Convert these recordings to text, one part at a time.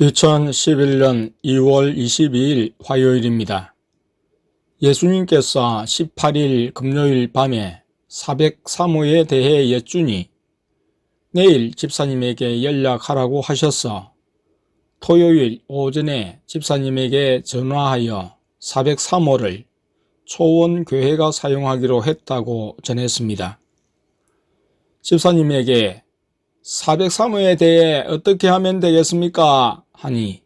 2011년 2월 22일 화요일입니다. 예수님께서 18일 금요일 밤에 403호에 대해 여쭈니 내일 집사님에게 연락하라고 하셔서 토요일 오전에 집사님에게 전화하여 403호를 초원교회가 사용하기로 했다고 전했습니다. 집사님에게 403호에 대해 어떻게 하면 되겠습니까? 하니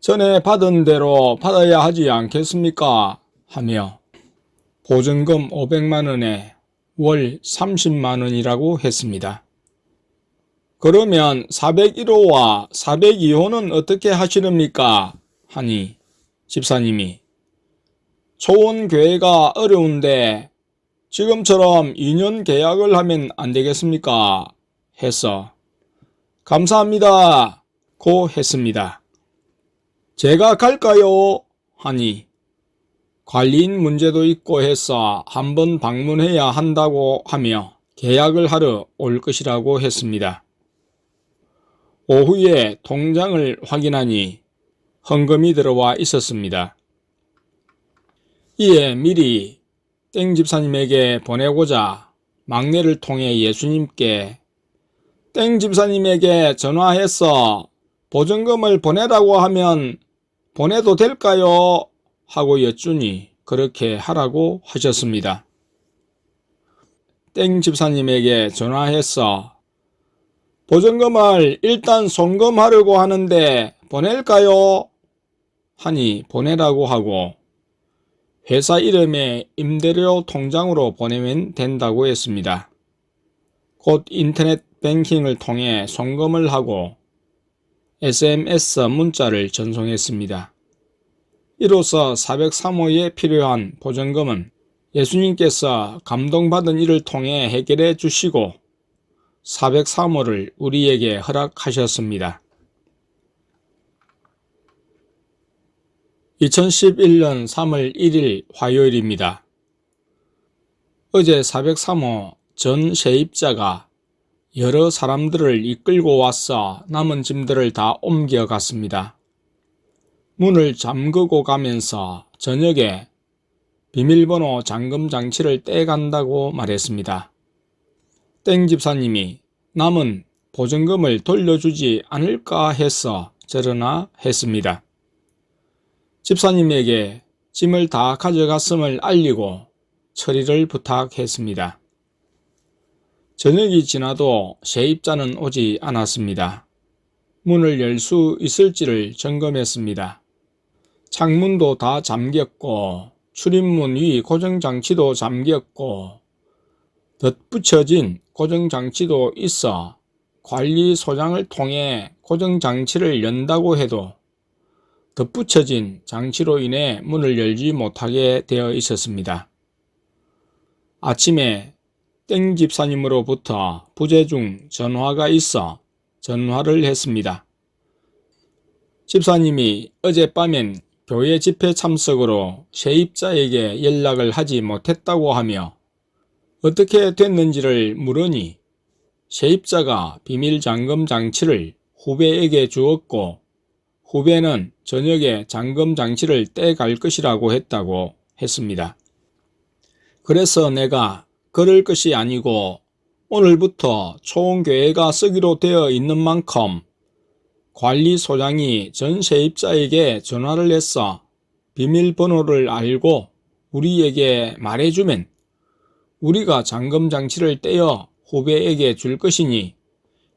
전에 받은 대로 받아야 하지 않겠습니까? 하며 보증금 500만 원에 월 30만 원이라고 했습니다. 그러면 401호와 402호는 어떻게 하시렵니까? 하니 집사님이 초원교회가 어려운데 지금처럼 2년 계약을 하면 안 되겠습니까? 해서 감사합니다. 고 했습니다. 제가 갈까요? 하니 관리인 문제도 있고 해서 한번 방문해야 한다고 하며 계약을 하러 올 것이라고 했습니다. 오후에 통장을 확인하니 헌금이 들어와 있었습니다. 이에 미리 땡 집사님에게 보내고자 막내를 통해 예수님께 땡 집사님에게 전화해서 보증금을 보내라고 하면 보내도 될까요? 하고 여쭈니 그렇게 하라고 하셨습니다. 땡 집사님에게 전화해서 보증금을 일단 송금하려고 하는데 보낼까요? 하니 보내라고 하고 회사 이름에 임대료 통장으로 보내면 된다고 했습니다. 곧 인터넷 뱅킹을 통해 송금을 하고 SMS 문자를 전송했습니다. 이로써 403호에 필요한 보증금은 예수님께서 감동받은 이를 통해 해결해 주시고 403호를 우리에게 허락하셨습니다. 2011년 3월 1일 화요일입니다. 어제 403호 전 세입자가 여러 사람들을 이끌고 와서 남은 짐들을 다 옮겨갔습니다. 문을 잠그고 가면서 저녁에 비밀번호 잠금 장치를 떼간다고 말했습니다. 땡 집사님이 남은 보증금을 돌려주지 않을까 해서 저러나 했습니다. 집사님에게 짐을 다 가져갔음을 알리고 처리를 부탁했습니다. 저녁이 지나도 세입자는 오지 않았습니다. 문을 열 수 있을지를 점검했습니다. 창문도 다 잠겼고 출입문 위 고정장치도 잠겼고 덧붙여진 고정장치도 있어 관리소장을 통해 고정장치를 연다고 해도 덧붙여진 장치로 인해 문을 열지 못하게 되어 있었습니다. 아침에 땡 집사님으로부터 부재 중 전화가 있어 전화를 했습니다. 집사님이 어젯밤엔 교회 집회 참석으로 세입자에게 연락을 하지 못했다고 하며 어떻게 됐는지를 물으니 세입자가 비밀 잠금 장치를 후배에게 주었고 후배는 저녁에 잠금 장치를 떼갈 것이라고 했다고 했습니다. 그래서 내가 그럴 것이 아니고 오늘부터 초원교회가 쓰기로 되어 있는 만큼 관리소장이 전 세입자에게 전화를 해서 비밀번호를 알고 우리에게 말해주면 우리가 잠금장치를 떼어 후배에게 줄 것이니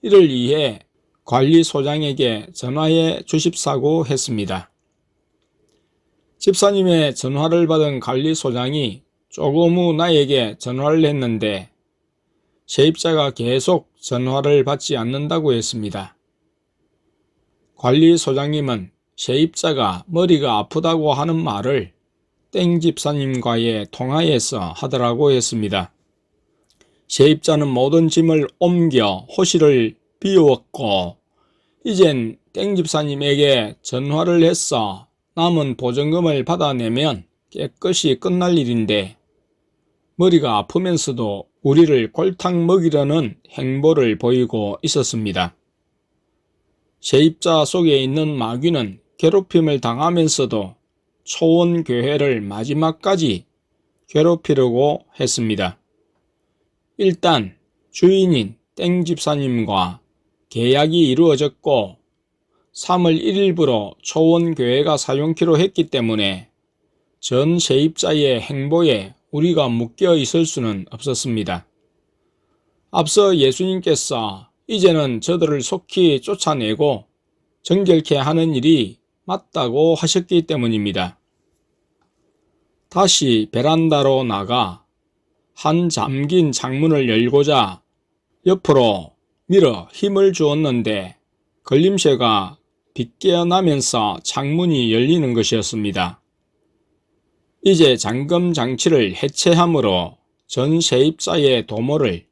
이를 위해 관리소장에게 전화해 주십사고 했습니다. 집사님의 전화를 받은 관리소장이 조금 후 나에게 전화를 했는데 세입자가 계속 전화를 받지 않는다고 했습니다. 관리소장님은 세입자가 머리가 아프다고 하는 말을 땡 집사님과의 통화에서 하더라고 했습니다. 세입자는 모든 짐을 옮겨 호실을 비웠고 이젠 땡 집사님에게 전화를 해서 남은 보증금을 받아내면 깨끗이 끝날 일인데 머리가 아프면서도 우리를 골탕 먹이려는 행보를 보이고 있었습니다. 세입자 속에 있는 마귀는 괴롭힘을 당하면서도 초원교회를 마지막까지 괴롭히려고 했습니다. 일단 주인인 땡 집사님과 계약이 이루어졌고 3월 1일부로 초원교회가 사용키로 했기 때문에 전 세입자의 행보에 우리가 묶여 있을 수는 없었습니다. 앞서 예수님께서 이제는 저들을 속히 쫓아내고 정결케 하는 일이 맞다고 하셨기 때문입니다. 다시 베란다로 나가 한 잠긴 창문을 열고자 옆으로 밀어 힘을 주었는데 걸림새가 빗깨어나면서 창문이 열리는 것이었습니다. 이제 잠금 장치를 해체함으로 전 세입자의 도모를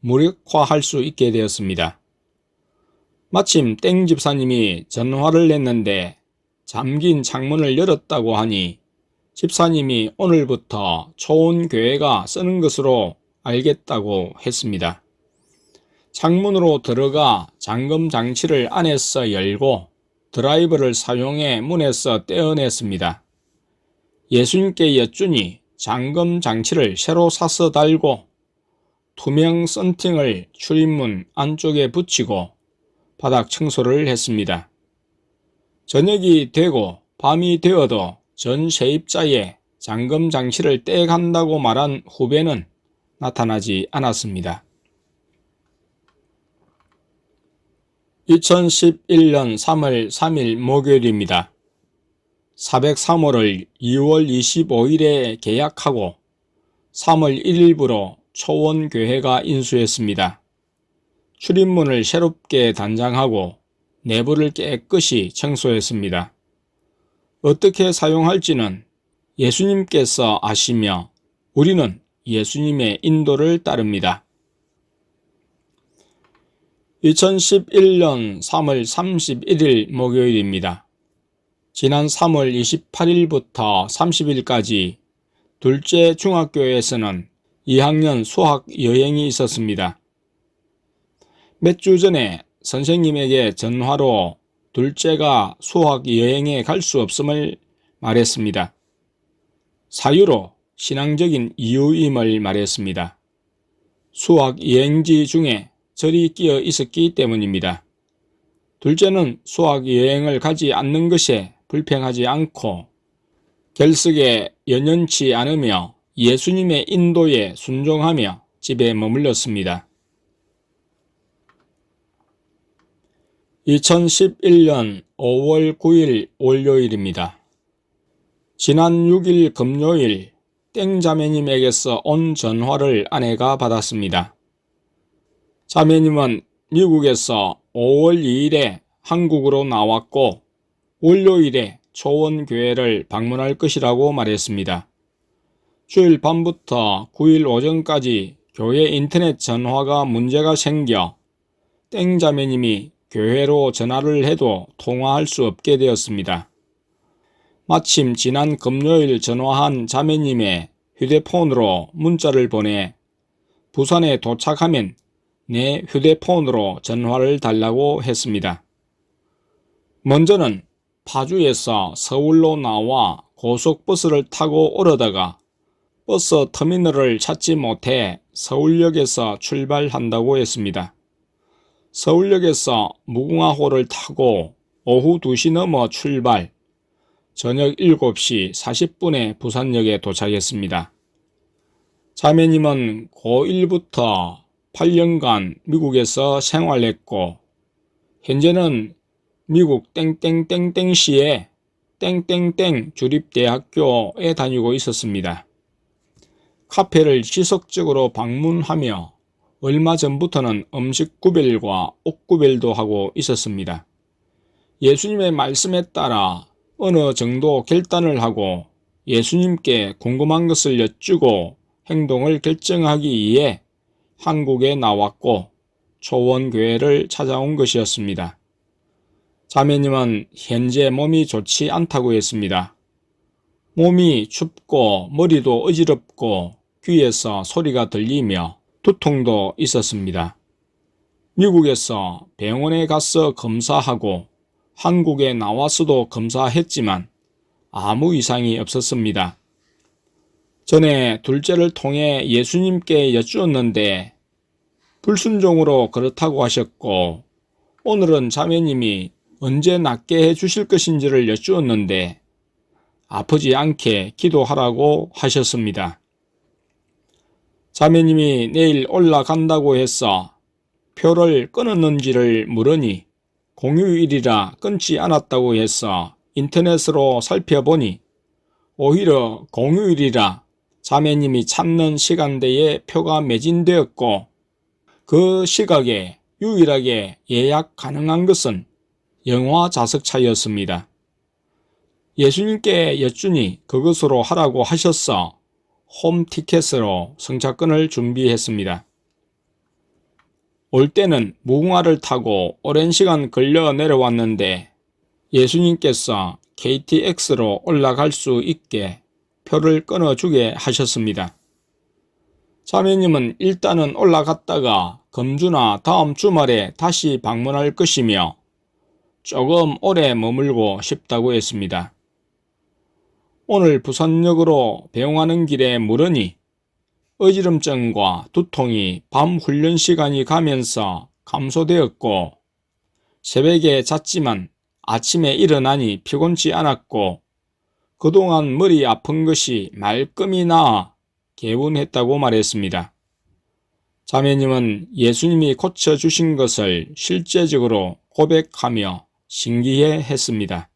무력화할 수 있게 되었습니다. 마침 땡 집사님이 전화를 냈는데 잠긴 창문을 열었다고 하니 집사님이 오늘부터 초원교회가 쓰는 것으로 알겠다고 했습니다. 창문으로 들어가 잠금 장치를 안에서 열고 드라이버를 사용해 문에서 떼어냈습니다. 예수님께 여쭈니 잠금 장치를 새로 사서 달고 투명 썬팅을 출입문 안쪽에 붙이고 바닥 청소를 했습니다. 저녁이 되고 밤이 되어도 전 세입자의 잠금 장치를 떼간다고 말한 후배는 나타나지 않았습니다. 2011년 3월 3일 목요일입니다. 403호를 2월 25일에 계약하고 3월 1일부로 초원교회가 인수했습니다. 출입문을 새롭게 단장하고 내부를 깨끗이 청소했습니다. 어떻게 사용할지는 예수님께서 아시며 우리는 예수님의 인도를 따릅니다. 2011년 3월 31일 목요일입니다. 지난 3월 28일부터 30일까지 둘째 중학교에서는 2학년 수학 여행이 있었습니다. 몇 주 전에 선생님에게 전화로 둘째가 수학 여행에 갈 수 없음을 말했습니다. 사유로 신앙적인 이유임을 말했습니다. 수학 여행지 중에 절이 끼어 있었기 때문입니다. 둘째는 수학 여행을 가지 않는 것에 불평하지 않고 결석에 연연치 않으며 예수님의 인도에 순종하며 집에 머물렀습니다. 2011년 5월 9일 월요일입니다. 지난 6일 금요일 땡자매님에게서 온 전화를 아내가 받았습니다. 자매님은 미국에서 5월 2일에 한국으로 나왔고 월요일에 초원교회를 방문할 것이라고 말했습니다. 주일 밤부터 9일 오전까지 교회 인터넷 전화가 문제가 생겨 땡자매님이 교회로 전화를 해도 통화할 수 없게 되었습니다. 마침 지난 금요일 전화한 자매님의 휴대폰으로 문자를 보내 부산에 도착하면 내 휴대폰으로 전화를 달라고 했습니다. 먼저는 파주에서 서울로 나와 고속버스를 타고 오르다가 버스 터미널을 찾지 못해 서울역에서 출발한다고 했습니다. 서울역에서 무궁화호를 타고 오후 2시 넘어 출발, 저녁 7시 40분에 부산역에 도착했습니다. 자매님은 고1부터 8년간 미국에서 생활했고, 현재는 미국 땡땡땡땡시에 땡땡땡 주립대학교에 다니고 있었습니다. 카페를 지속적으로 방문하며 얼마 전부터는 음식 구별과 옷 구별도 하고 있었습니다. 예수님의 말씀에 따라 어느 정도 결단을 하고 예수님께 궁금한 것을 여쭈고 행동을 결정하기 위해 한국에 나왔고 초원교회를 찾아온 것이었습니다. 자매님은 현재 몸이 좋지 않다고 했습니다. 몸이 춥고 머리도 어지럽고 귀에서 소리가 들리며 두통도 있었습니다. 미국에서 병원에 가서 검사하고 한국에 나와서도 검사했지만 아무 이상이 없었습니다. 전에 둘째를 통해 예수님께 여쭈었는데 불순종으로 그렇다고 하셨고 오늘은 자매님이 언제 낫게 해 주실 것인지를 여쭈었는데 아프지 않게 기도하라고 하셨습니다. 자매님이 내일 올라간다고 해서 표를 끊었는지를 물으니 공휴일이라 끊지 않았다고 해서 인터넷으로 살펴보니 오히려 공휴일이라 자매님이 찾는 시간대에 표가 매진되었고 그 시각에 유일하게 예약 가능한 것은 영화 좌석차였습니다. 예수님께 여쭈니 그것으로 하라고 하셨어 홈 티켓으로 승차권을 준비했습니다. 올 때는 무궁화를 타고 오랜 시간 걸려 내려왔는데 예수님께서 KTX로 올라갈 수 있게 표를 끊어주게 하셨습니다. 자매님은 일단은 올라갔다가 금주나 다음 주말에 다시 방문할 것이며 조금 오래 머물고 싶다고 했습니다. 오늘 부산역으로 배웅하는 길에 물으니 어지럼증과 두통이 밤 훈련 시간이 가면서 감소되었고 새벽에 잤지만 아침에 일어나니 피곤치 않았고 그동안 머리 아픈 것이 말끔히 나아 개운했다고 말했습니다. 자매님은 예수님이 고쳐주신 것을 실제적으로 고백하며 신기해 했습니다.